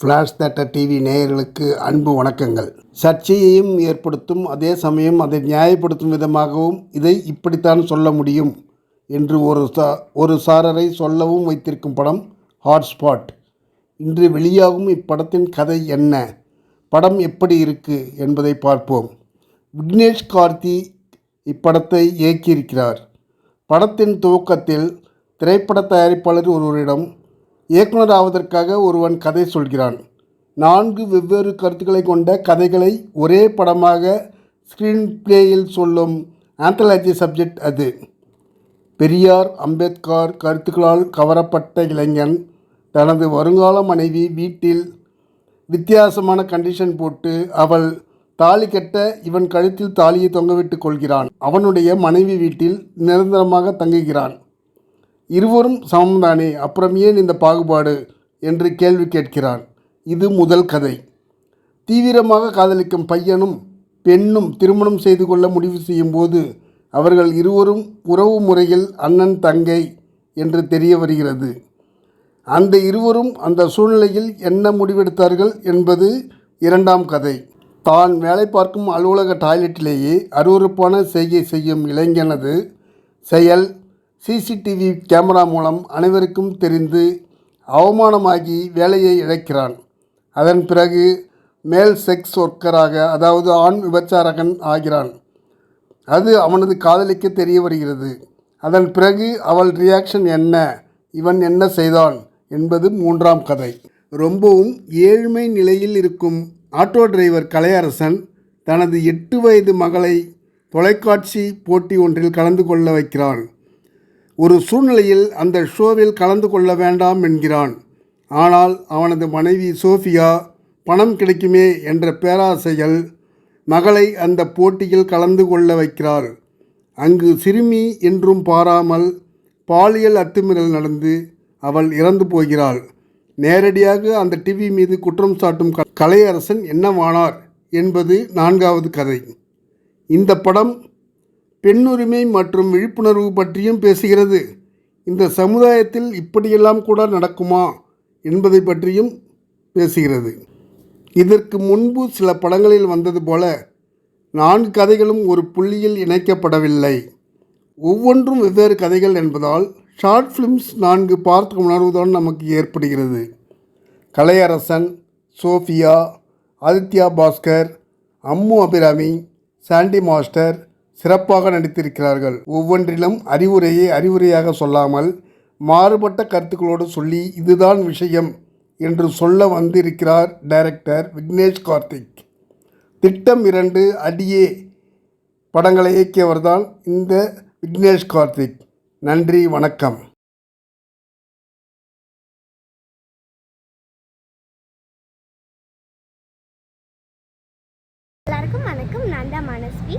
Flash theatre TV நேயர்களுக்கு அன்பு வணக்கங்கள். சர்ச்சையையும் ஏற்படுத்தும் அதே சமயம் அதை நியாயப்படுத்தும் விதமாகவும் இதை இப்படித்தான் சொல்ல முடியும் என்று ஒரு சா ஒரு சாரரை சொல்லவும் வைத்திருக்கும் படம் ஹாட்ஸ்பாட் இன்று வெளியாகும் இப்படத்தின் கதை என்ன? படம் எப்படி இருக்கு என்பதை பார்ப்போம். விக்னேஷ் கார்த்தி இப்படத்தை இயக்கியிருக்கிறார். படத்தின் துவக்கத்தில் திரைப்பட தயாரிப்பாளர் ஒருவரிடம் இயக்குனர் ஆவதற்காக ஒருவன் கதை சொல்கிறான். நான்கு வெவ்வேறு கருத்துக்களை கொண்ட கதைகளை ஒரே படமாக ஸ்க்ரீன் பிளேயில் சொல்லும் ஆந்தாலஜி சப்ஜெக்ட் அது. பெரியார் அம்பேத்கர் கருத்துக்களால் கவரப்பட்ட இளைஞன் தனது வருங்கால மனைவி வீட்டில் வித்தியாசமான கண்டிஷன் போட்டு அவள் தாலி கட்ட இவன் கழுத்தில் தாலியை தொங்கவிட்டு கொள்கிறான். அவனுடைய மனைவி வீட்டில் நிரந்தரமாக தங்குகிறான். இருவரும் சமம்தானே அப்புறம் ஏன் இந்த பாகுபாடு? என்று கேள்வி கேட்கிறான். இது முதல் கதை. தீவிரமாக காதலிக்கும் பையனும் பெண்ணும் திருமணம் செய்து கொள்ள முடிவு செய்யும்போது அவர்கள் இருவரும் உறவு முறையில் அண்ணன் தங்கை என்று தெரிய வருகிறது. அந்த இருவரும் அந்த சூழ்நிலையில் என்ன முடிவெடுத்தார்கள் என்பது இரண்டாம் கதை. தான் வேலை பார்க்கும் அலுவலக டாய்லெட்டிலேயே அருவருப்பான செய்கை செய்யும் இளைஞனது செயல் சிசிடிவி கேமரா மூலம் அனைவருக்கும் தெரிந்து அவமானமாகி வேலையை இழக்கிறான். அதன் பிறகு மேல் செக்ஸ் ஒர்க்கராக அதாவது ஆண் விபச்சாரகன் ஆகிறான். அது அவனது காதலிக்கு தெரிய வருகிறது. அதன் பிறகு அவள் ரியாக்ஷன் என்ன? இவன் என்ன செய்தான்? என்பது மூன்றாம் கதை. ரொம்பவும் ஏழ்மை நிலையில் இருக்கும் ஆட்டோ டிரைவர் கலையரசன் தனது எட்டு வயது மகளை தொலைக்காட்சி போட்டி ஒன்றில் கலந்து கொள்ள வைக்கிறான். ஒரு சூழ்நிலையில் அந்த ஷோவில் கலந்து கொள்ள வேண்டாம் என்கிறான். ஆனால் அவனது மனைவி சோஃபியா பணம் கிடைக்குமே என்ற பேராசைகள் மகளை அந்த போட்டியில் கலந்து கொள்ள வைக்கிறார். அங்கு சிறுமி என்றும் பாராமல் பாலியல் அத்துமீறல் நடந்து அவள் இறந்து போகிறாள். நேரடியாக அந்த டிவி மீது குற்றம் சாட்டும் க- கலையரசன் என்னவானார் என்பது நான்காவது கதை. இந்த படம் பெண்ணுரிமை மற்றும் விழிப்புணர்வு பற்றியும் பேசுகிறது. இந்த சமுதாயத்தில் இப்படியெல்லாம் கூட நடக்குமா என்பதை பற்றியும் பேசுகிறது. இதற்கு முன்பு சில படங்களில் வந்தது போல நான்கு கதைகளும் ஒரு புள்ளியில் இணைக்கப்படவில்லை. ஒவ்வொன்றும் வெவ்வேறு கதைகள் என்பதால் ஷார்ட் ஃபிலிம்ஸ் நான்கு பார்த்த உணர்வுதான் நமக்கு ஏற்படுகிறது. Kalaiyarasan Sophia Aditya Bhaskar Ammu Abhirami Sandy master சிறப்பாக நடித்திருக்கிறார்கள். ஒவ்வொன்றிலும் அறிவுரையை அறிவுரையாக சொல்லாமல் மாறுபட்ட கருத்துக்களோடு சொல்லி இதுதான் விஷயம் என்று சொல்ல வந்திருக்கிறார் டைரக்டர் விக்னேஷ் கார்த்திக். திட்டம் இரண்டு அடியே படங்களை இயக்கியவர்தான் இந்த விக்னேஷ் கார்த்திக். நன்றி வணக்கம். எல்லாருக்கும் வணக்கம். நான் தான் மனஸ்வி.